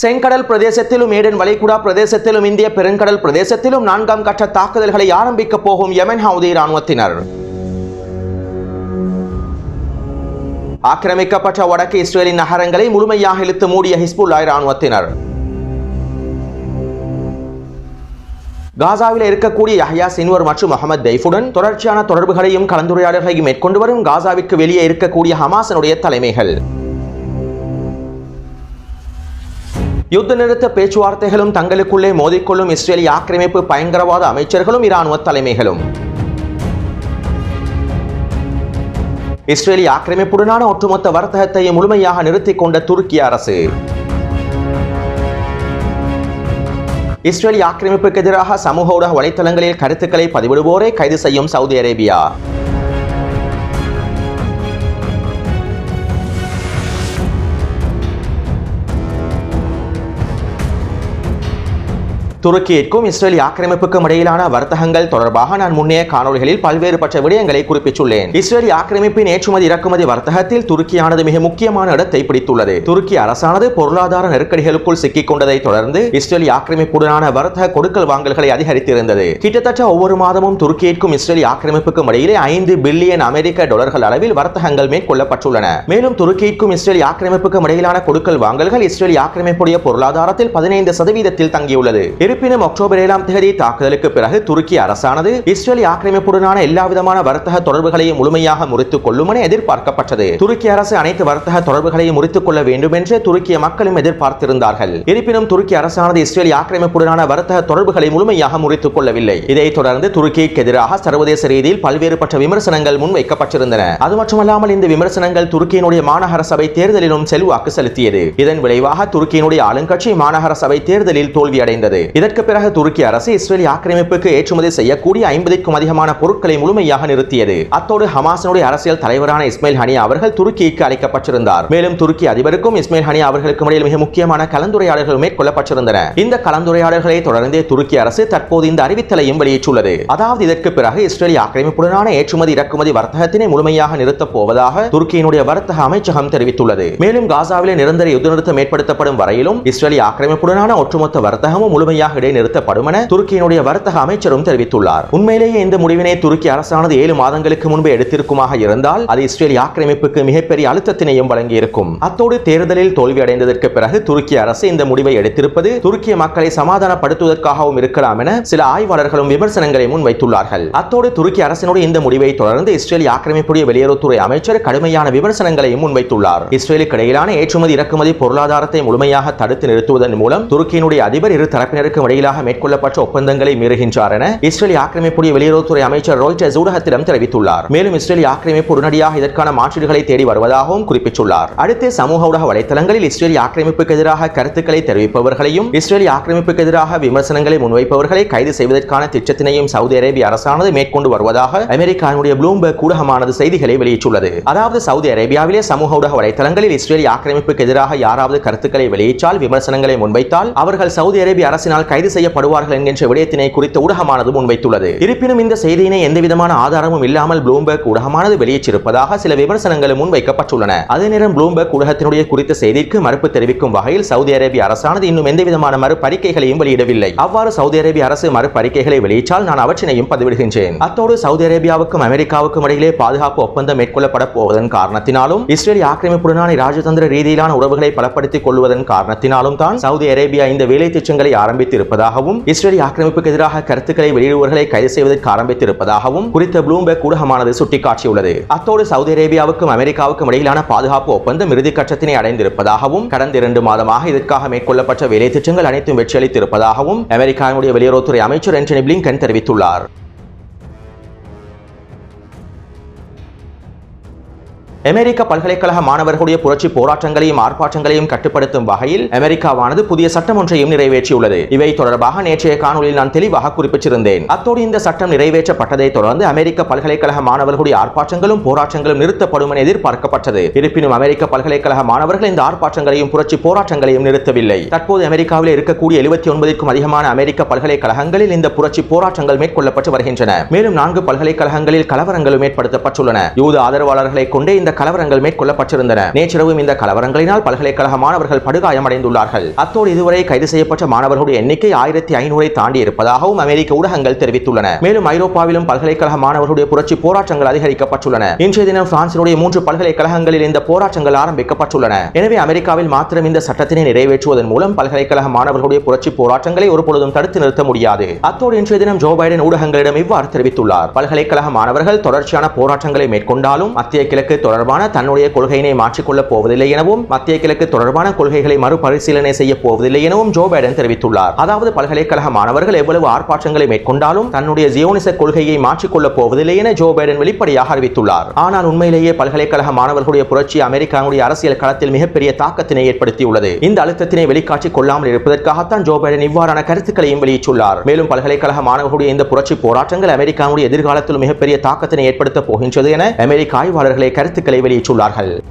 செங்கடல் பிரதேசத்திலும் ஏடன் வளைகுடா பிரதேசத்திலும் இந்திய பெருங்கடல் பிரதேசத்திலும் நான்காம் கட்ட தாக்குதல்களை ஆரம்பிக்கப் போகும் யமன் ஹவுதி ராணுவத்தினர் ஆக்கிரமிக்கப்பட்ட வடக்கு இஸ்ரேலின் நகரங்களை முழுமையாக இழுத்து மூடிய ஹிஸ்புல்லாய் ராணுவத்தினர் காசாவில் இருக்கக்கூடிய யஹ்யா சின்வர் மற்றும் முகமது தைஃபுடன் தொடர்ச்சியான தொடர்புகளையும் கலந்துரையாடல்களையும் மேற்கொண்டு வரும் காசாவிற்கு வெளியே இருக்கக்கூடிய ஹமாஸனுடைய தலைமைகள். யுத்த நிறுத்த பேச்சுவார்த்தைகளும் தங்களுக்குள்ளே மோதிக்கொள்ளும் இஸ்ரேலிய ஆக்கிரமிப்பு பயங்கரவாத அமைச்சர்களும் இராணுவ தலைமைகளும். இஸ்ரேலிய ஆக்கிரமிப்புடனான ஒட்டுமொத்த வர்த்தகத்தை முழுமையாக நிறுத்திக் கொண்ட துருக்கி அரசு. இஸ்ரேலிய ஆக்கிரமிப்புக்கு எதிராக சமூக ஊடக வலைத்தளங்களில் கருத்துக்களை பதிவிடுவோரை கைது செய்யும் சவுதி அரேபியா. துருக்கியிற்கும் இஸ்ரேல் ஆக்கிரமிப்புக்கும் இடையிலான வர்த்தகங்கள் தொடர்பாக நான் முன்னே காணொலிகளில் பல்வேறுபட்ட விடயங்களை குறிப்பிட்டுள்ளேன். இஸ்ரேல் ஆக்கிரமிப்பின் ஏற்றுமதி இறக்குமதி வர்த்தகத்தில் துருக்கியானது மிக முக்கியமான இடத்தை பிடித்துள்ளது. துருக்கி அரசானது பொருளாதார நெருக்கடிகளுக்குள் சிக்கிக் கொண்டதை தொடர்ந்து இஸ்ரேல் ஆக்கிரமிப்புடனான வர்த்தக கொடுக்கல் வாங்கல்களை அதிகரித்திருந்தது. கிட்டத்தட்ட ஒவ்வொரு மாதமும் துருக்கியிற்கும் இஸ்ரேல் ஆக்கிரமிப்புக்கும் இடையிலே ஐந்து பில்லியன் அமெரிக்க டாலர்கள் அளவில் வர்த்தகங்கள் மேற்கொள்ளப்பட்டுள்ளன. மேலும் துருக்கியிற்கும் இஸ்ரேல் ஆக்கிரமிப்புக்கும் இடையிலான கொடுக்கல் வாங்கல்கள் இஸ்ரேல் ஆக்கிரமிப்புடைய பொருளாதாரத்தில் பதினைந்து சதவீதத்தில் தங்கியுள்ளது. இருப்பினும் அக்டோபர் ஏழாம் தேதி தாக்குதலுக்கு பிறகு துருக்கி அரசானது இஸ்ரேலி ஆக்கிரமிப்புடனான எல்லா விதமான வர்த்தக தொடர்புகளையும் முழுமையாக முறித்துக் கொள்ளும் என எதிர்பார்க்கப்பட்டது. துருக்கி அரசு அனைத்து வர்த்தக தொடர்புகளையும் முறித்துக் கொள்ள வேண்டும் என்று துருக்கிய மக்களும் எதிர்பார்த்திருந்தார்கள். இருப்பினும் துருக்கி அரசானது இஸ்ரேல் ஆக்கிரமிப்புடனான வர்த்தக தொடர்புகளை முழுமையாக முறித்துக் கொள்ளவில்லை. இதைத் தொடர்ந்து துருக்கிக்கு எதிராக சர்வதேச ரீதியில் பல்வேறுபட்ட விமர்சனங்கள் முன்வைக்கப்பட்டிருந்தன. அது மட்டுமல்லாமல் இந்த விமர்சனங்கள் துருக்கியினுடைய மாநகர சபை தேர்தலிலும் செல்வாக்கு செலுத்தியது. இதன் விளைவாக துருக்கியினுடைய ஆளுங்கட்சி மாநகர சபை தேர்தலில் தோல்வியடைந்தது. இதற்கு பிறகு துருக்கி அரசு இஸ்ரேலி ஆக்கிரமிப்புக்கு ஏற்றுமதி செய்யக்கூடிய ஐம்பதுக்கும் அதிகமான பொருட்களை முழுமையாக நிறுத்தியது. அத்தோடு ஹமாசனுடைய அரசியல் தலைவரான இஸ்மாயில் ஹனியா அவர்கள் துருக்கிக்கு அழைக்கப்பட்டிருந்தார். மேலும் துருக்கி அதிபருக்கும் இஸ்மாயில் ஹனியா அவர்களுக்கும் இடையில் மிக முக்கியமான கலந்துரையாடல்கள் மேற்கொள்ளப்பட்டிருந்தன. இந்த கலந்துரையாடல்களை தொடர்ந்தே துருக்கி அரசு தற்போது இந்த அறிவித்தலையும் வெளியிட்டுள்ளது. அதாவது இதற்கு பிறகு இஸ்ரேலி ஆக்கிரமிப்புடனான ஏற்றுமதி இறக்குமதி வர்த்தகத்தினை முழுமையாக நிறுத்தப் போவதாக துருக்கியினுடைய வர்த்தக அமைச்சகம் தெரிவித்துள்ளது. மேலும் காசாவிலே நிரந்தர யுத்த நிறுத்தம் ஏற்படுத்தப்படும் வரையிலும் இஸ்ரேலி ஆக்கிரமிப்புடனான ஒட்டுமொத்த வர்த்தகமும் முழுமையாக இடைநிறுத்தப்படும் என துருக்கியினுடைய வர்த்தக அமைச்சரும் தெரிவித்துள்ளார். உண்மையிலேயே இந்த முடிவினை துருக்கி அரசானது ஏழு மாதங்களுக்கு முன்பே எடுத்திருக்குமாக இருந்தால் அது இஸ்ரேல் ஆக்கிரமிப்புக்கு மிகப்பெரிய அழுத்தத்தினையும் வழங்கியிருக்கும். அத்தோடு தேர்தலில் தோல்வியடைந்ததற்கு பிறகு துருக்கி அரசு இந்த முடிவை எடுத்திருப்பது துருக்கிய மக்களை சமாதானப்படுத்துவதற்காகவும் இருக்கலாம் என சில ஆய்வாளர்களும் விமர்சனங்களை முன்வைத்துள்ளார்கள். அத்தோடு துருக்கி அரசினுடைய இந்த முடிவை தொடர்ந்து இஸ்ரேல் ஆக்கிரமிப்புடைய வெளியுறவுத்துறை அமைச்சர் கடுமையான விமர்சனங்களையும் முன்வைத்துள்ளார். இஸ்ரேலுக்கு இடையிலான ஏற்றுமதி இறக்குமதி பொருளாதாரத்தை முழுமையாக தடுத்து நிறுத்துவதன் மூலம் துருக்கியினுடைய அதிபர் இரு தரப்பினருக்கு தரப்பினருக்கும் இடையிலாக மேற்கொள்ளப்பட்ட ஒப்பந்தங்களை மீறுகின்றார் என இஸ்ரேல் ஆக்கிரமிப்புடைய வெளியுறவுத்துறை அமைச்சர் ரோய்டர்ஸ் ஊடகத்திடம் தெரிவித்துள்ளார். மேலும் இஸ்ரேல் ஆக்கிரமிப்பு உடனடியாக இதற்கான மாற்றீடுகளை தேடி வருவதாகவும் குறிப்பிட்டுள்ளார். அடுத்து சமூக ஊடக வலைதளங்களில் இஸ்ரேல் ஆக்கிரமிப்புக்கு எதிராக கருத்துக்களை தெரிவிப்பவர்களையும் இஸ்ரேல் ஆக்கிரமிப்புக்கு எதிராக விமர்சனங்களை முன்வைப்பவர்களை கைது செய்வதற்கான திட்டத்தினையும் சவுதி அரேபிய அரசானது மேற்கொண்டு வருவதாக அமெரிக்காவினுடைய ப்ளூம்பர்க் ஊடகமானது செய்திகளை வெளியிட்டுள்ளது. அதாவது சவுதி அரேபியாவிலே சமூக ஊடக வலைதளங்களில் இஸ்ரேல் ஆக்கிரமிப்புக்கு எதிராக யாராவது கருத்துக்களை வெளியிட்டால் விமர்சனங்களை முன்வைத்தால் அவர்கள் சவுதி அரேபிய அரசினால் கைது செய்யப்படுவார்கள் என்கின்ற விடயத்தினை குறித்த ஊடகமானது முன்வைத்துள்ளது. இருப்பினும் இந்த செய்தியினை எந்தவிதமான ஆதாரமும் இல்லாமல் ப்ளூம்பர்க் ஊடகமானது வெளியிட்டிருப்பதாக சில விமர்சனங்களும் முன்வைக்கப்பட்டுள்ளன. அதே நேரம் ப்ளூம்பர்க் ஊடகத்தினுடைய குறித்த செய்திக்கு மறுப்பு தெரிவிக்கும் வகையில் சவுதி அரேபிய அரசானது இன்னும் எந்தவிதமான மறுப்பறிக்கைகளையும் வெளியிடவில்லை. அவ்வாறு சவுதி அரேபிய அரசு மறுப்பறிக்கைகளை வெளியிட்டால் நான் அவற்றினையும் பதிவிடுகின்றேன். அத்தோடு சவுதி அரேபியாவுக்கும் அமெரிக்காவுக்கும் இடையிலே பாதுகாப்பு ஒப்பந்தம் மேற்கொள்ளப்பட போவதன் காரணத்தினாலும் இஸ்ரேல் ஆக்கிரமிப்புடனான ராஜதந்திர ரீதியிலான உறவுகளை பலப்படுத்திக் கொள்வதன் காரணத்தினாலும் தான் சவுதி அரேபியா இந்த வேலை திட்டங்களை ஆரம்பித்து இருப்பதாகவும் இஸ்ரேல் ஆக்கிரமிப்புக்கு எதிராக கருத்துக்களை வெளியிடுவர்களை கைது செய்வதற்கு ஆரம்பித்திருப்பதாகவும் குறித்த ப்ளூம்பர்க் ஊடகமானது சுட்டிக்காட்டியுள்ளது. அத்தோடு சவுதி அரேபியாவுக்கும் அமெரிக்காவுக்கும் இடையிலான பாதுகாப்பு ஒப்பந்தம் இறுதி கட்டத்தினை அடைந்திருப்பதாகவும் கடந்த இரண்டு மாதமாக இதற்காக மேற்கொள்ளப்பட்ட வேலை திட்டங்கள் அனைத்தும் வெற்றியளித்திருப்பதாகவும் அமெரிக்காவினுடைய வெளியுறவுத்துறை அமைச்சர் ஆண்டனி பிளிங்கன் தெரிவித்துள்ளார். அமெரிக்க பல்கலைக்கழக மாணவர்களுடைய புரட்சி போராட்டங்களையும் ஆர்ப்பாட்டங்களையும் கட்டுப்படுத்தும் வகையில் அமெரிக்காவானது புதிய சட்டம் ஒன்றையும் நிறைவேற்றியுள்ளது. இவை தொடர்பாக நேற்றைய காணொலியில் நான் தெளிவாக குறிப்பிட்டிருந்தேன். அத்தோடு இந்த சட்டம் நிறைவேற்றப்பட்டதை தொடர்ந்து அமெரிக்க பல்கலைக்கழக மாணவர்களுடைய ஆர்ப்பாட்டங்களும் போராட்டங்களும் நிறுத்தப்படும் என எதிர்பார்க்கப்பட்டது. இருப்பினும் அமெரிக்க பல்கலைக்கழக மாணவர்கள் இந்த ஆர்ப்பாட்டங்களையும் புரட்சி போராட்டங்களையும் நிறுத்தவில்லை. தற்போது அமெரிக்காவில் இருக்கக்கூடிய எழுபத்தி ஒன்பதுக்கும் அதிகமான அமெரிக்க பல்கலைக்கழகங்களில் இந்த புரட்சி போராட்டங்கள் மேற்கொள்ளப்பட்டு வருகின்றன. மேலும் நான்கு பல்கலைக்கழகங்களில் கலவரங்களும் ஏற்படுத்தப்பட்டுள்ளன. யூத ஆதரவாளர்களை கொண்டே இந்த கலவரங்கள் மேற்கொள்ளப்பட்டிருந்தன. நேற்றிரவும் இந்த கலவரங்களினால் பல்கலைக்கழக மாணவர்கள் படுகாயமடைந்துள்ளார்கள். அத்தோடு இதுவரை கைது செய்யப்பட்ட மாணவர்களுடைய எண்ணிக்கை ஆயிரத்தி ஐநூறை தாண்டி இருப்பதாகவும் அமெரிக்க ஊடகங்கள் தெரிவித்துள்ளன. மேலும் ஐரோப்பாவிலும் பல்கலைக்கழக மாணவர்களுடைய புரட்சி போராட்டங்கள் அதிகரிக்கப்பட்டுள்ளன. இன்றைய தினம் பிரான்சினுடைய மூன்று பல்கலைக்கழகங்களில் இந்த போராட்டங்கள் ஆரம்பிக்கப்பட்டுள்ளன. எனவே அமெரிக்காவில் மாத்திரம் இந்த சட்டத்தினை நிறைவேற்றுவதன் மூலம் பல்கலைக்கழக மாணவர்களுடைய புரட்சி போராட்டங்களை ஒருபொழுதும் தடுத்து நிறுத்த முடியாது. அத்தோடு இன்றைய தினம் ஜோ பைடன் ஊடகங்களிடம் இவ்வாறு தெரிவித்துள்ளார். பல்கலைக்கழக மாணவர்கள் தொடர்ச்சியான போராட்டங்களை மேற்கொண்டாலும் மத்திய கிழக்கு தொடர்பான தன்னுடைய கொள்கையினை மாற்றிக்கொள்ளப் போவதில்லை எனவும் மத்திய கிழக்கு தொடர்பான கொள்கைகளை மறுபரிசீலனை செய்ய போவதில்லை எனவும் ஜோ பைடன் தெரிவித்துள்ளார். அதாவது பல்கலைக்கழக மாணவர்கள் எவ்வளவு ஆர்ப்பாட்டங்களை மேற்கொண்டாலும் தன்னுடைய ஜியோனிச கொள்கையை மாற்றிக்கொள்ளப் போவதில்லை என ஜோ பைடன் வெளிப்படையாக அறிவித்துள்ளார். ஆனால் உண்மையிலேயே பல்கலைக்கழக மாணவர்களுடைய புரட்சி அமெரிக்காவுடைய அரசியல் களத்தில் மிகப்பெரிய தாக்கத்தினை ஏற்படுத்தியுள்ளது. இந்த அழுத்தத்தினை வெளிக்காட்சிக் கொள்ளாமல் இருப்பதற்காகத்தான் ஜோ பைடன் இவ்வாறான கருத்துக்களையும் வெளியிட்டுள்ளார். மேலும் பல்கலைக்கழக மாணவர்களுடைய இந்த புரட்சி போராட்டங்கள் அமெரிக்காவுடைய எதிர்காலத்தில் மிகப்பெரிய தாக்கத்தினை ஏற்படுத்தப் போகின்றது என அமெரிக்க ஆய்வாளர்களை கருத்துக்கள் வெளியிட்டுள்ளார்கள்.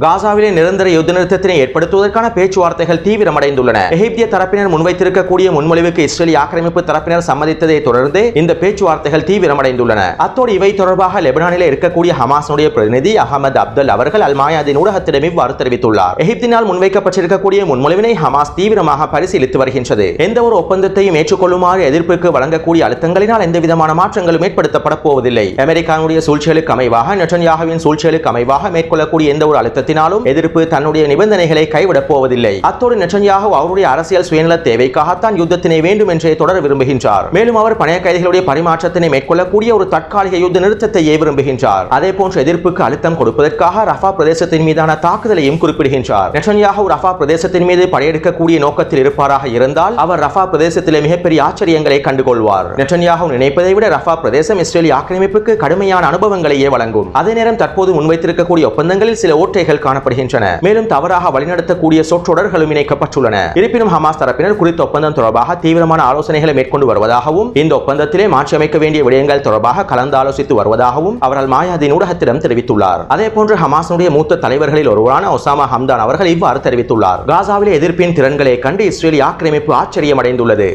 காசாவிலே நிரந்தர யுத்த நிறுத்தத்தினை ஏற்படுத்துவதற்கான பேச்சுவார்த்தைகள் தீவிரமடைந்துள்ளன. எகிப்திய தரப்பினர் முன்வைத்திருக்கக்கூடிய முன்மொழிவுக்கு இஸ்ரேலிய ஆக்கிரமிப்பு தரப்பினர் சம்மதித்ததை தொடர்ந்து இந்த பேச்சுவார்த்தைகள் தீவிரமடைந்துள்ளன. அத்தோடு இவை தொடர்பாக லெபனானிலே இருக்கக்கூடிய ஹமாஸுடைய பிரதிநிதி அகமது அப்துல் அவர்கள் அல் மாயாதின் ஊடகத்திடம் இவ்வாறு தெரிவித்துள்ளார். எகிப்தினால் முன்வைக்கப்பட்டிருக்கக்கூடிய முன்மொழிவினை ஹமாஸ் தீவிரமாக பரிசீலித்து வருகின்றது. எந்த ஒரு ஒப்பந்தத்தையும் ஏற்றுக்கொள்ளுமாறு எதிர்ப்புக்கு வழங்கக்கூடிய அழுத்தங்களினால் எந்தவிதமான மாற்றங்களும் ஏற்படுத்தப்பட போவதில்லை. அமெரிக்காவுடைய சூழ்ச்சிகளுக்கு அமைவாக நெட்டன்யாகவின் சூழ்ச்சிகளுக்கு அமைவாக மேற்கொள்ளக்கூடிய எந்த ஒரு அழுத்த அழுத்தத்தினாலும் எதிர்ப்பு தன்னுடைய நிபந்தனைகளை கைவிடப் போவதில்லை. அத்தோடு நெட்டன்யாகு அவருடைய அரசியல் சுயநல தேவைக்காகத்தான் யுத்தத்தினை வேண்டும் என்றே தொடர விரும்புகின்றார். மேலும் அவர் பணைய கைதிகளுடைய பரிமாற்றத்தினை மேற்கொள்ளக்கூடிய ஒரு தற்காலிக யுத்த நிறுத்தத்தையே விரும்புகின்றார். அதே போன்ற எதிர்ப்புக்கு அழுத்தம் கொடுப்பதற்காக ரஃபா பிரதேசத்தின் மீதான தாக்குதலையும் குறிப்பிடுகின்றார். நெட்டன்யாகு ரஃபா பிரதேசத்தின் மீது படையெடுக்கக்கூடிய நோக்கத்தில் இருப்பாராக இருந்தால் அவர் ரஃபா பிரதேசத்திலே மிகப்பெரிய ஆச்சரியங்களை கண்டுகொள்வார். நெட்டன்யாகு நினைப்பதை விட ரஃபா பிரதேசம் இஸ்ரேலி ஆக்கிரமிப்புக்கு கடுமையான அனுபவங்களையே வழங்கும். அதே நேரம் தற்போது முன்வைத்திருக்கக்கூடிய ஒப்பந்தங்களில் சில ஓட்டைகள் காணப்படுகின்றன. மேலும் தவறாக வழிநடத்தக்கூடிய சொற்றொடர்களும் இணைக்கப்பட்டுள்ளன. இருப்பினும் ஹமாஸ் தரப்பினர் குறித்த ஒப்பந்தம் தொடர்பாக தீவிரமான ஆலோசனைகளை மேற்கொண்டு வருவதாகவும் இந்த ஒப்பந்தத்திலே மாற்றியமைக்க வேண்டிய விடயங்கள் தொடர்பாக கலந்து ஆலோசித்து வருவதாகவும் அவர்கள் மாயாதீன் ஊடகத்திடம் தெரிவித்துள்ளார். அதே போன்று ஹமாஸுடைய மூத்த தலைவர்களில் ஒருவரான ஒசாமா ஹம்தான் அவர்கள் இவ்வாறு தெரிவித்துள்ளார். காசாவில் எதிர்ப்பின் திறன்களை கண்டு இஸ்ரேலிய ஆக்கிரமிப்பு ஆச்சரியம் அடைந்துள்ளது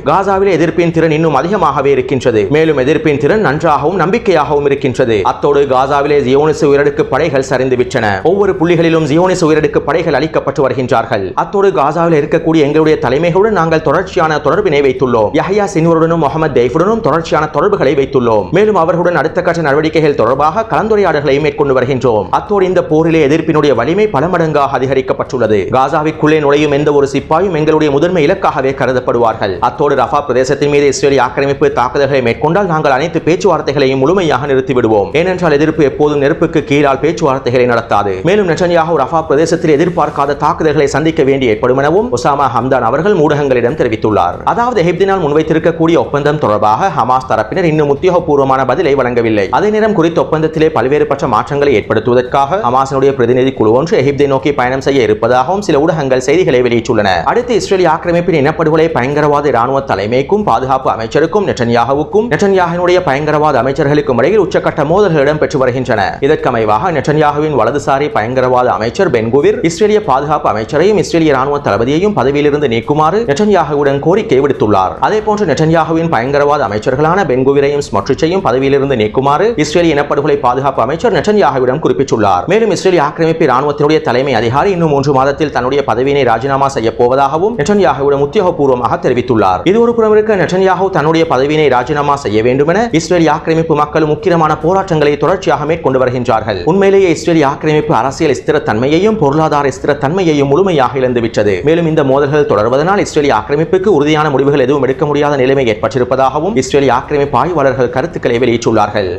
எதிர்ப்பின் திறன் இன்னும் அதிகமாகவே இருக்கின்றது. மேலும் எதிர்ப்பின் திறன் நன்றாகவும் நம்பிக்கையாகவும் இருக்கின்றது. அத்தோடு காசாவிலே ஜியோனிசு உயரடுக்கு படைகள் சரிந்துவிட்டன. ஒவ்வொரு இடங்களிலும் ஜியோனிஸ் உயரடுக்கு படைகள் அளிக்கப்பட்டு வருகின்றார்கள். அத்தோடு காசாவில் இருக்கக்கூடிய எங்களுடைய தலைமைகளுடன் நாங்கள் தொடர்ச்சியான தொடர்பினை வைத்துள்ளோம். யஹ்யா சின்வருடனும் முகமது தெய்ஃபுடனும் தொடர்ச்சியான தொடர்புகளை வைத்துள்ளோம். மேலும் அவர்களுடன் அடுத்த கட்ட நடவடிக்கைகள் தொடர்பாக கலந்துரையாடல்களை மேற்கொண்டு வருகின்றோம். அத்தோடு இந்த போரிலே எதிர்ப்பினுடைய வலிமை பல மடங்காக அதிகரிக்கப்பட்டுள்ளது. காசாவிற்குள்ளே நுழையும் எந்த ஒரு சிப்பாயும் எங்களுடைய முதன்மை இலக்காகவே கருதப்படுவார்கள். அத்தோடு ரஃபா பிரதேசத்தின் மீது இஸ்ரேலிய ஆக்கிரமிப்பு தாக்குதல்களை மேற்கொண்டால் நாங்கள் அனைத்து பேச்சுவார்த்தைகளையும் முழுமையாக நிறுத்திவிடுவோம். ஏனென்றால் எதிர்ப்பு எப்போதும் நெருப்புக்கு கீழால் பேச்சுவார்த்தைகளை நடத்தாது. மேலும் நெட்டன்யாகு ரஃபா பிரதேசத்தில் எதிர்பார்க்காத தாக்குதல்களை சந்திக்க வேண்டி ஏற்படும் எனவும் ஒசாமா ஹம்தான் அவர்கள் ஊடகங்களிடம் தெரிவித்துள்ளார். அதாவது ஹெப்தினால் முன்வைத்திருக்கக்கூடிய ஒப்பந்தம் தொடர்பாக ஹமாஸ் தரப்பினர் இன்னும் உத்தியோகபூர்வமான பதிலை வழங்கவில்லை. அதே நேரம் குறித்த ஒப்பந்தத்திலே பல்வேறுபட்ட மாற்றங்களை ஏற்படுத்துவதற்காக ஹமாசனுடைய பிரதிநிதி குழு ஒன்று எகிப்தை நோக்கி பயணம் செய்ய இருப்பதாகவும் சில ஊடகங்கள் செய்திகளை வெளியிட்டுள்ளன. அடுத்து இஸ்ரேலிய ஆக்கிரமிப்பின் இனப்படுகொலை பயங்கரவாத இராணுவ தலைமைக்கும் பாதுகாப்பு அமைச்சருக்கும் நெட்டன்யாகுவுக்கும் நெட்டன்யாகினுடைய பயங்கரவாத அமைச்சர்களுக்கும் இடையில் உச்சக்கட்ட மோதல்கள் இடம்பெற்று வருகின்றன. இதற்கமைவாக நெட்டன்யாகுவின் வலதுசாரி பயங்கரவாத அமைச்சர் பென்குவிர் இஸ்ரேலிய பாதுகாப்பு அமைச்சரையும் இஸ்ரேலிய ராணுவ தளபதியையும் பதவியிலிருந்து நீக்குமாறு நெட்டன்யாகுவுடன் கோரிக்கை விடுத்துள்ளார். அதே போன்று நெட்டன்யாகுவின் பயங்கரவாத அமைச்சர்களான பென்குவிரையும் ஸ்மட்ரிச்சையும் பதவியிலிருந்து நீக்குமாறு இஸ்ரேலிய இனப்படுகொலை பாதுகாப்பு அமைச்சர் நெட்டன்யாகுவிடம் குறிப்பிட்டுள்ளார். மேலும் இஸ்ரேலிய ஆக்கிரமிப்பு ராணுவத்தினுடைய தலைமை அதிகாரி இன்னும் மூன்று மாதத்தில் தன்னுடைய பதவியினை ராஜினாமா செய்ய போவதாகவும் நெட்டன்யாகுவிடம் உத்தியோகபூர்வமாக தெரிவித்துள்ளார். இது ஒரு புறம் இருக்க நெட்டன்யாகு தன்னுடைய பதவியினை ராஜினாமா செய்ய வேண்டும் என இஸ்ரேலிய ஆக்கிரமிப்பு மக்களும் முக்கியமான போராட்டங்களை தொடர்ச்சியாக மேற்கொண்டு வருகின்றார்கள். உண்மையிலேயே இஸ்ரேலிய ஆக்கிரமிப்பு அரசியல் ஸ்திர ஸ்திரத்தன்மையையும் பொருளாதார ஸ்திரத்தன்மையையும் முழுமையாக இழந்துவிட்டது. மேலும் இந்த மோதல்கள் தொடர்வதனால் இஸ்ரேலிய ஆக்கிரமிப்புக்கு உறுதியான முடிவுகள் எதுவும் எடுக்க முடியாத நிலைமை ஏற்பட்டிருப்பதாகவும் இஸ்ரேலிய ஆக்கிரமிப்பு ஆய்வாளர்கள் கருத்துக்களை வெளியிட்டுள்ளார்கள்.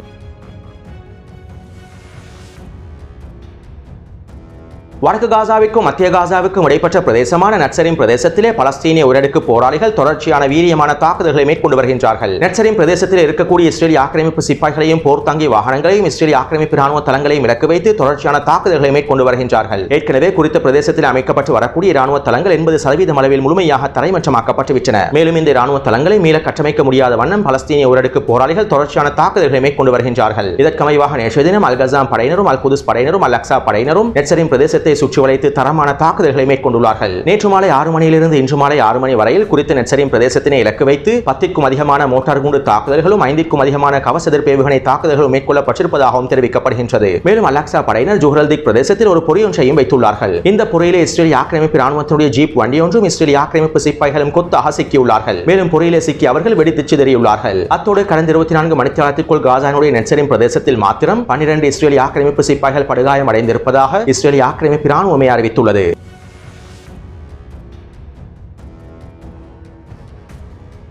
வடக்கு காசாவிற்கும் மத்திய காசாவுக்கும் இடைப்பட்ட பிரதேசமான நட்சரின் பிரதேசத்திலே பலஸ்தீனிய உயரடுக்கு போராளிகள் தொடர்ச்சியான வீரியமான தாக்குதல்களை மேற்கொண்டு வருகின்றார்கள். நட்சரின் பிரதேசத்தில் இருக்கக்கூடிய இஸ்ரேலிய ஆக்கிரமிப்பு சிப்பாய்களையும் போர் தங்கி வாகனங்களையும் இஸ்ரேலிய ஆக்கிரமிப்பு ராணுவ தளங்களையும் இலக்கு வைத்து தொடர்ச்சியான தாக்குதல்களை மேற்கொண்டு வருகின்றார்கள். ஏற்கனவே குறித்த பிரதேசத்தில் அமைக்கப்பட்டு வரக்கூடிய ராணுவ தளங்கள் எண்பது சதவீதம் அளவில் முழுமையாக தரைமட்டமாக்கப்பட்டுவிட்டன மேலும் இந்த ராணுவ தளங்களை மீள கட்டமைக்க முடியாத வண்ணம் பலஸ்தீனிய உயரடுக்கு போராளிகள் தொடர்ச்சியான தாக்குதல்களை மேற்கொண்டு வருகின்றார்கள். இதற்கமைவாக நேற்றைய தினம் அல்கசாம் படையினரும் அல் குதுஸ் படையினரும் அல் அக்ஸா படையினரும் நெட்சரின் பிரதேசத்தில் பிரதேசத்தை சுற்றி வளைத்து தரமான தாக்குதல்களை மேற்கொண்டுள்ளார்கள். நேற்று மாலை ஆறு மணியிலிருந்து இன்று மாலை ஆறு மணி வரையில் குறித்த நெச்சரின் பிரதேசத்தினை இலக்கு வைத்து பத்திற்கும் அதிகமான மோட்டார் குண்டு தாக்குதல்களும் ஐந்திற்கும் அதிகமான கவச எதிர்ப்பு ஏவுகணை தாக்குதல்களும் மேற்கொள்ளப்பட்டிருப்பதாகவும் தெரிவிக்கப்படுகின்றது. மேலும் அலாக்சா படையினர் ஜுஹரல்திக் பிரதேசத்தில் ஒரு பொறியொன்றையும் வைத்துள்ளார்கள். இந்த பொறியிலே இஸ்ரேலிய ஆக்கிரமிப்பு ராணுவத்தினுடைய ஜீப் வண்டியொன்றும் இஸ்ரேலிய ஆக்கிரமிப்பு சிப்பாய்களும் கொத்தாக சிக்கியுள்ளார்கள். மேலும் பொறியிலே சிக்கி அவர்கள் வெடித்து சிதறியுள்ளார்கள். அத்தோடு கடந்த இருபத்தி நான்கு மணித்தியாலத்திற்குள் காசானுடைய நெச்சரின் பிரதேசத்தில் மாத்திரம் பன்னிரண்டு இஸ்ரேலிய ஆக்கிரமிப்பு சிப்பாய்கள் படுகாயம் அடைந்திருப்பதாக இஸ்ரேலிய ஆக்கிரமிப்பு ராணுவமே அறிவித்துள்ளது.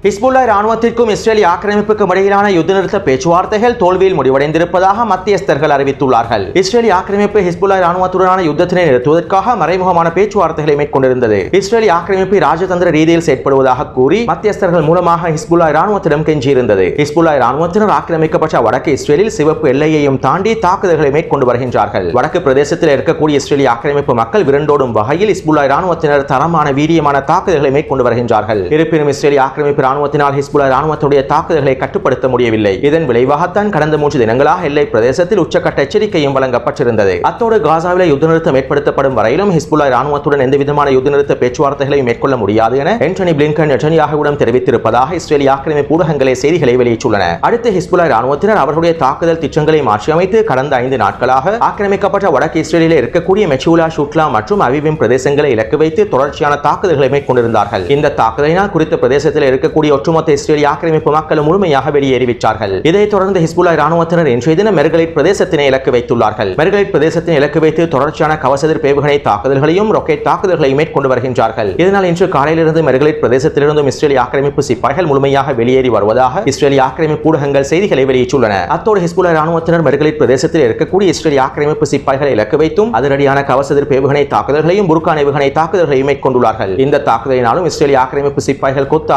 ஹிஸ்புல்லா ராணுவத்திற்கும் இஸ்ரேலி ஆக்கிரமிப்புக்கும் இடையிலான யுத்த நிறுத்த பேச்சுவார்த்தைகள் தோல்வியில் முடிவடைந்திருப்பதாக மத்தியஸ்தர்கள் அறிவித்துள்ளார்கள். இஸ்ரேலி ஆக்கிரமிப்பு ஹிஸ்புல்லா ராணுவத்துடனான யுத்தத்தினை நிறுத்துவதற்காக மறைமுகமான பேச்சுவார்த்தைகளை மேற்கொண்டிருந்தது. இஸ்ரேலி ஆக்கிரமிப்பு ராஜதந்திர ரீதியில் செயற்படுவதாக கூறி மத்தியஸ்தர்கள் மூலமாக ஹிஸ்புல்லா ராணுவத்திடம் கெஞ்சியிருந்தது. ஹிஸ்புல்லா ராணுவத்தினர் ஆக்கிரமிக்கப்பட்ட வடக்கு இஸ்ரேலில் சிவப்பு எல்லையையும் தாண்டி தாக்குதல்களை மேற்கொண்டு வருகின்றார்கள். வடக்கு பிரதேசத்தில் இருக்கக்கூடிய இஸ்ரேலி ஆக்கிரமிப்பு மக்கள் விரண்டோடும் வகையில் ஹிஸ்புல்லா ராணுவத்தினர் தரமான வீரியமான தாக்குதல்களை மேற்கொண்டு வருகின்றார்கள். இருப்பினும் இஸ்ரேலி ஆக்கிரமிப்பு ராணுவத்தினால் ஹிஸ்புல்லா ராணுவத்துடைய தாக்குதல்களை கட்டுப்படுத்த முடியவில்லை. இதன் விளைவாகத்தான் கடந்த மூன்று தினங்களாக எல்லை பிரதேசத்தில் உச்சக்கட்ட எச்சரிக்கையும் வழங்கப்பட்டிருந்தது. அத்தோடு காசாவில் யுத்த நிறுத்தம் ஏற்படுத்தப்படும் வரையிலும் ஹிஸ்புல்லா ராணுவத்துடன் எந்த விதமான யுத்த நிறுத்த பேச்சுவார்த்தைகளையும் மேற்கொள்ள முடியாது என ஆண்டனி பிளிங்கன் நெட்டனியாகவிடம் தெரிவித்திருப்பதாக இஸ்ரேலிய ஆக்கிரமிப்பு ஊடகங்களே செய்திகளை வெளியிட்டுள்ளன. அடுத்து ஹிஸ்புல்லா ராணுவத்தினர் அவர்களுடைய தாக்குதல் திட்டங்களை மாற்றியமைத்து கடந்த ஐந்து நாட்களாக ஆக்கிரமிக்கப்பட்ட வடக்கு இஸ்ரேலில் இருக்கக்கூடிய மெச்சூலா ஷூட்லா மற்றும் அவிவிம் பிரதேசங்களை இலக்கு வைத்து தொடர்ச்சியான தாக்குதல்களை மேற்கொண்டிருந்தார்கள். இந்த தாக்குதலினால் குறித்த பிரதேசத்தில் இருக்கக்கூடிய ஒட்டுமொத்த இஸ்ரேலிய ஆக்கிரமிப்பு மக்கள் முழுமையாக வெளியேறிவிட்டார்கள். இதைத் தொடர்ந்து ஹிஸ்புல்லா ராணுவத்தினர் இன்றைய தினம் மெர்கலைட் பிரதேசத்தினை இலக்கு வைத்துள்ளார்கள். மெர்கலைட் பிரதேசத்தினை இலக்கு வைத்து தொடர்ச்சியான கவசதிர் பேவுகணை தாக்குதல்களையும் ராக்கெட் தாக்குதல்களையும் மேற்கொண்டு வருகின்றார்கள். இதனால் இன்று காலையிலிருந்து மெர்கலைட் பிரதேசத்திலிருந்தும் இஸ்ரேலிய ஆக்கிரமிப்பு சிப்பாய்கள் முழுமையாக வெளியேறி வருவதாக இஸ்ரேலிய ஆக்கிரமிப்பு ஊடகங்கள் செய்திகளை வெளியிட்டுள்ளன. அத்தோடு ஹிஸ்புல்லா ராணுவத்தினர் மெர்கலைட் பிரதேசத்தில் இருக்கக்கூடிய இஸ்ரேலிய ஆக்கிரமிப்பு சிப்பாய்களை இலக்கு வைத்தும் அதிரடியான கவசதிர் பேவுகணை தாக்குதல்களையும் புர்கான் ஏவுகணை தாக்குதல்களையும் மேற்கொண்டுள்ளார்கள். இந்த தாக்குதலினாலும் இஸ்ரேலிய ஆக்கிரமிப்பு சிப்பாய்கள் கொத்து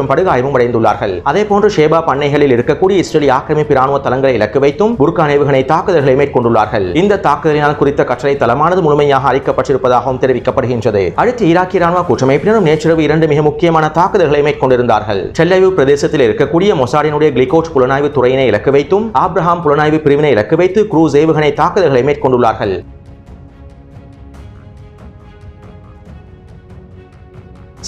மற்றும் படுகாயமும் அடைந்துள்ளார்கள். அதே போன்று ஷேபா பண்ணைகளில் இருக்கக்கூடிய இஸ்ரேலி ஆக்கிரமிப்பு ராணுவ தளங்களை இலக்கு வைத்தும் புர்கான் ஏவுகணை தாக்குதல்களை மேற்கொண்டுள்ளார்கள். இந்த தாக்குதலினால் குறித்த கற்றலை தளமானது முழுமையாக அளிக்கப்பட்டிருப்பதாகவும் தெரிவிக்கப்படுகின்றது. அடுத்து ஈராக்கிய ராணுவ கூட்டமைப்பினரும் நேற்றிரவு இரண்டு மிக முக்கியமான தாக்குதல்களை மேற்கொண்டிருந்தார்கள். செல்லைவு பிரதேசத்தில் இருக்கக்கூடிய மொசாடினுடைய கிளிகோட் புலனாய்வு துறையினை இலக்கு வைத்தும் ஆப்ரஹாம் புலனாய்வு பிரிவினை இலக்கு வைத்து குரூஸ் ஏவுகணை தாக்குதல்களை மேற்கொண்டுள்ளார்கள்.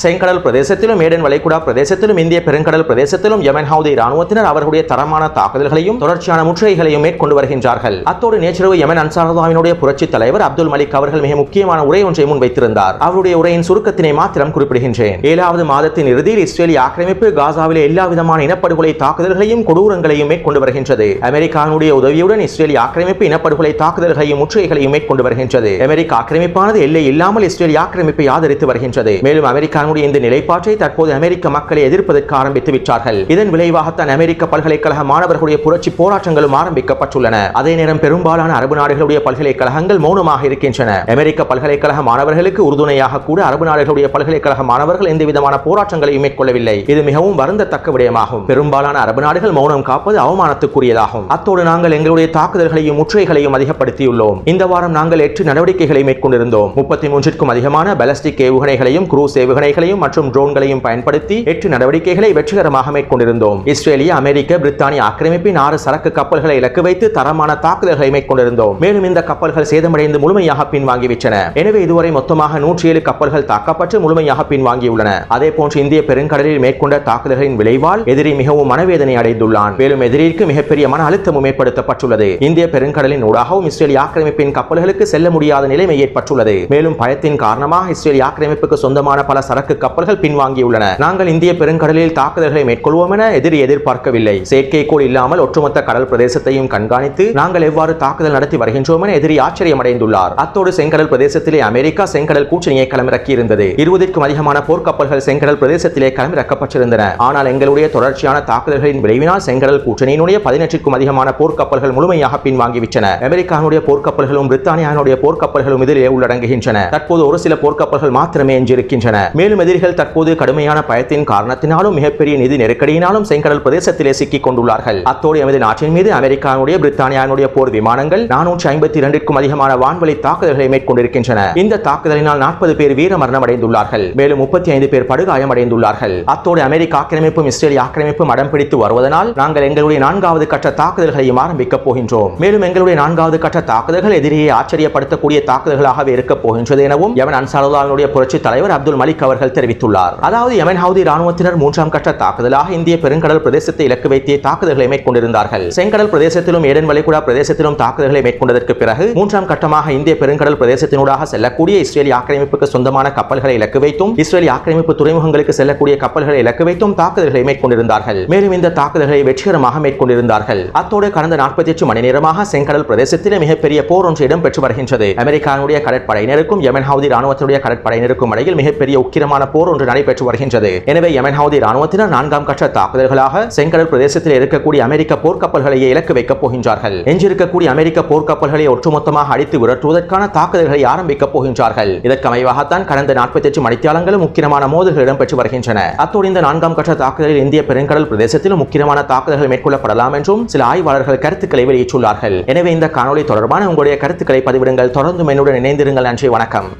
செங்கடல் பிரதேசத்திலும் ஏடன் வளைகுடா பிரதேசத்திலும் இந்திய பெருங்கடல் பிரதேசத்திலும் யமன் ஹவுதி ராணுவத்தினர் அவர்களுடைய தரமான தாக்குதல்களையும் தொடர்ச்சியான முற்றுகைகளையும் மேற்கொண்டு வருகின்றார்கள். அத்தோடு நேற்றிரவு யமன் அன்சாரதாவினுடைய புரட்சி தலைவர் அப்துல் மலிக் அவர்கள் மிக முக்கியமான உரை ஒன்றை முன்வைத்திருந்தார். அவருடைய உரையின் சுருக்கத்தினை மாத்திரம் குறிப்பிடுகின்றேன். ஏழாவது மாதத்தின் இறுதியில் இஸ்ரேலிய ஆக்கிரமிப்பு காசாவிலே எல்லா விதமான இனப்படுகொலை தாக்குதல்களையும் கொடூரங்களையும் மேற்கொண்டு வருகின்றது. அமெரிக்காவினுடைய உதவியுடன் இஸ்ரேலிய ஆக்கிரமிப்பு இனப்படுகொலை தாக்குதல்களையும் முற்றுகைகளையும் மேற்கொண்டு வருகின்றது. அமெரிக்க ஆக்கிரமிப்பானது எல்லை இல்லாமல் இஸ்ரேலிய ஆக்கிரமிப்பை ஆதரித்து வருகின்றது. மேலும் அமெரிக்கா தன்னுடைய இந்த நிலைப்பாட்டை தற்போது அமெரிக்க மக்களை எதிர்ப்பதற்கு ஆரம்பித்து விட்டார்கள். இதன் விளைவாகத்தான் அமெரிக்க பல்கலைக்கழக மாணவர்களுடைய புரட்சி போராட்டங்களும் ஆரம்பிக்கப்பட்டுள்ளன. அதே நேரம் பெரும்பாலான அரபு நாடுகளுடைய பல்கலைக்கழகங்கள் மௌனமாக இருக்கின்றன. அமெரிக்க பல்கலைக்கழக மாணவர்களுக்கு உறுதுணையாக கூட அரபு நாடுகளுடைய பல்கலைக்கழக மாணவர்கள் எந்த விதமான போராட்டங்களையும் மேற்கொள்ளவில்லை. இது மிகவும் வருந்தத்தக்க விடயமாகும். பெரும்பாலான அரபு நாடுகள் மௌனம் காப்பது அவமானத்துக்குரியதாகும். அத்தோடு நாங்கள் எங்களுடைய தாக்குதல்களையும் முற்றுகைகளையும் அதிகப்படுத்தியுள்ளோம். இந்த வாரம் நாங்கள் எட்டு நடவடிக்கைகளை மேற்கொண்டிருந்தோம். முப்பத்தி மூன்றிற்கும் அதிகமான பலஸ்டிக் ஏவுகணைகளையும் குரூஸ் ஏவுகணை ஏவுகணைகளையும் மற்றும் ட்ரோன்களையும் பயன்படுத்தி எட்டு நடவடிக்கைகளை வெற்றிகரமாக மேற்கொண்டிருந்தோம். இஸ்ரேலிய அமெரிக்க பிரித்தானிய ஆக்கிரமிப்பின் ஆறு சரக்கு கப்பல்களை இலக்கு வைத்து தரமான தாக்குதல்களை மேற்கொண்டிருந்தோம். மேலும் இந்த கப்பல்கள் சேதமடைந்து முழுமையாக பின்வாங்கிவிட்டன. எனவே இதுவரை மொத்தமாக நூற்றி ஏழு கப்பல்கள் தாக்கப்பட்டு முழுமையாக பின்வாங்கியுள்ளன. அதே போன்று இந்திய பெருங்கடலில் மேற்கொண்ட தாக்குதல்களின் விளைவால் எதிரி மிகவும் மனவேதனை அடைந்துள்ளான். மேலும் எதிரிற்கு மிகப்பெரிய மன அழுத்தமும் ஏற்படுத்தப்பட்டுள்ளது. இந்திய பெருங்கடலின் ஊடாகவும் இஸ்ரேலிய ஆக்கிரமிப்பின் கப்பல்களுக்கு செல்ல முடியாத நிலைமை ஏற்பட்டுள்ளது. மேலும் பயத்தின் காரணமாக இஸ்ரேலிய ஆக்கிரமிப்புக்கு சொந்தமான பல சரக்கு கப்பல்கள் பின்வாங்கியுள்ளன. நாங்கள் இந்திய பெருங்கடலில் தாக்குதல்களை மேற்கொள்வோம் என எதிரி எதிர்பார்க்கவில்லை. செயற்கைக்கோள் இல்லாமல் ஒட்டுமொத்த கடல் பிரதேசத்தையும் கண்காணித்து நாங்கள் எவ்வாறு தாக்குதல் நடத்தி வருகின்றோம் என எதிரி ஆச்சரியமடைந்துள்ளார். அத்தோடு செங்கடல் பிரதேசத்திலே அமெரிக்கா செங்கடல் கூட்டணியை களமிறக்கியிருந்தது. இருபதிற்கும் அதிகமான போர்க்கப்பல்கள் செங்கடல் பிரதேசத்திலே களமிறக்கப்பட்டிருந்தன. ஆனால் எங்களுடைய தொடர்ச்சியான தாக்குதல்களின் விளைவினால் செங்கடல் கூட்டணியினுடைய பதினெட்டிற்கும் அதிகமான போர்க்கப்பல்கள் முழுமையாக பின்வாங்கிவிட்டன. அமெரிக்காவுடைய போர்க்கப்பல்களும் பிரித்தானியாவுடைய போர்க்கப்பல்களும் இதிலே உள்ளடங்குகின்றன. தற்போது ஒரு சில போர்க்கப்பல்கள் மாத்திரமே எஞ்சியிருக்கின்றன. மேலும் மேலும் எதிரிகள் தற்போது கடுமையான பயத்தின் காரணத்தினாலும் மிகப்பெரிய நிதி நெருக்கடியினாலும் செங்கடல் பிரதேசத்திலே சிக்கிக் கொண்டுள்ளார்கள். அத்தோடு எமது நாட்டின் மீது அமெரிக்காவுடைய பிரித்தானியாவுடைய போர் விமானங்கள் நானூற்றி ஐம்பத்தி இரண்டிற்கும் அதிகமான வான்வழி தாக்குதல்களை மேற்கொண்டிருக்கின்றன. இந்த தாக்குதலினால் நாற்பது பேர் வீர மரணம் அடைந்துள்ளார்கள் மேலும் முப்பத்தி ஐந்து பேர் படுகாயமடைந்துள்ளார்கள். அத்தோடு அமெரிக்க ஆக்கிரமிப்பும் இஸ்ரேல் ஆக்கிரமிப்பும் அடம் பிடித்து வருவதனால் நாங்கள் எங்களுடைய நான்காவது கட்ட தாக்குதல்களையும் ஆரம்பிக்கப் போகின்றோம். மேலும் எங்களுடைய நான்காவது கட்ட தாக்குதல்கள் எதிரியை ஆச்சரியப்படுத்தக்கூடிய தாக்குதல்களாகவே இருக்கப் போகின்றது எனவும் எவன் அன்சாருல்லாவுடைய புரட்சி தலைவர் அப்துல் மலிக் அவர்கள் அவர்கள் தெரிவித்துள்ளார். அதாவது யமன் ஹவுதி ராணுவத்தினர் மூன்றாம் கட்ட தாக்குதலாக இந்திய பெருங்கடல் பிரதேசத்தை இலக்கு வைத்தே தாக்குதல்களை மேற்கொண்டிருந்தார்கள். செங்கடல் பிரதேசத்திலும் ஏடன் வளைகுடா பிரதேசத்திலும் தாக்குதல்களை மேற்கொண்டதற்கு பிறகு மூன்றாம் கட்டமாக இந்திய பெருங்கடல் பிரதேசத்தினூடாக செல்லக்கூடிய இஸ்ரேலி ஆக்கிரமிப்புக்கு சொந்தமான கப்பல்களை இலக்கு வைத்தும் இஸ்ரேலி ஆக்கிரமிப்பு துறைமுகங்களுக்கு செல்லக்கூடிய கப்பல்களை இலக்கு வைத்தும் தாக்குதல்களை மேற்கொண்டிருந்தார்கள். மேலும் இந்த தாக்குதல்களை வெற்றிகரமாக மேற்கொண்டிருந்தார்கள். அத்தோடு கடந்த நாற்பத்தி எட்டு மணி நேரமாக செங்கடல் பிரதேசத்தில் மிகப்பெரிய போர் ஒன்று இடம்பெற்று வருகின்றது. அமெரிக்காவுடைய கடற்படையினருக்கும் யமன் ஹவுதி ராணுவத்தினுடைய கடற்படையினருக்கும் இடையில் மிகப்பெரிய உக்கிரமான போர் ஒன்று நடைபெற்று வருகின்றது. எனவே யமன் ஹவுதி ராணுவத்தினர் நான்காம் கட்ட தாக்குதல்களாக செங்கடல் பிரதேசத்தில் இருக்கக்கூடிய அமெரிக்க போர்க்கப்பல்களையே இலக்கு வைக்கப் போகின்றார்கள். எஞ்சிருக்கக்கூடிய அமெரிக்க போர்க்கப்பல்களை ஒட்டுமொத்தமாக அடித்து விரட்டுவதற்கான தாக்குதல்களை ஆரம்பிக்கப் போகின்றார்கள். இதற்கு அமைவாகத்தான் கடந்த நாற்பத்தி எட்டு மணித்தியாலங்களும் முக்கியமான மோதல்கள் இடம்பெற்று வருகின்றன. அத்தோடு இந்த நான்காம் கட்ட தாக்குதலில் இந்திய பெருங்கடல் பிரதேசத்திலும் முக்கியமான தாக்குதல்கள் மேற்கொள்ளப்படலாம் என்றும் சில ஆய்வாளர்கள் கருத்துக்களை வெளியிட்டுள்ளார்கள். எனவே இந்த காணொலி தொடர்பான உங்களுடைய கருத்துக்களை பதிவிடுங்கள். தொடர்ந்து என்னுடன் இணைந்திருங்கள். நன்றி வணக்கம்.